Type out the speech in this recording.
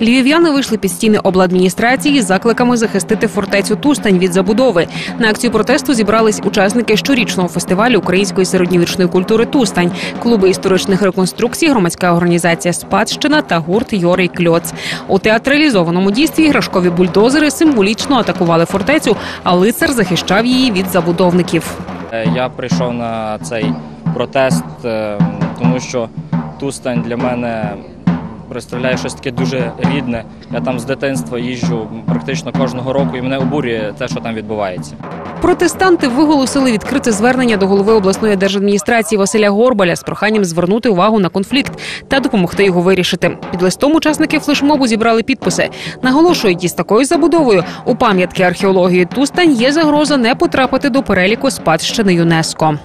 Львів'яни вийшли під стіни обладміністрації з закликами захистити фортецю Тустань від забудови. На акцію протесту зібрались учасники щорічного фестивалю української середньовічної культури Тустань, клуби історичних реконструкцій, громадська організація Спадщина та гурт Йорий Кльоц. У театралізованому дійстві іграшкові бульдозери символічно атакували фортецю, а лицар захищав її від забудовників. Е, Я прийшов на цей протест, е, тому що Тустань для мене представляє щось таке дуже рідне. Я там з дитинства їжджу практично кожного року, і мене обурює те, що там відбувається. Протестанти виголосили відкрите звернення до голови обласної держадміністрації Василя Горбаля з проханням звернути увагу на конфлікт та допомогти його вирішити. Під листом учасники флешмобу зібрали підписи. Наголошують, із такою забудовою у пам'ятки археології Тустань є загроза не потрапити до переліку спадщини ЮНЕСКО.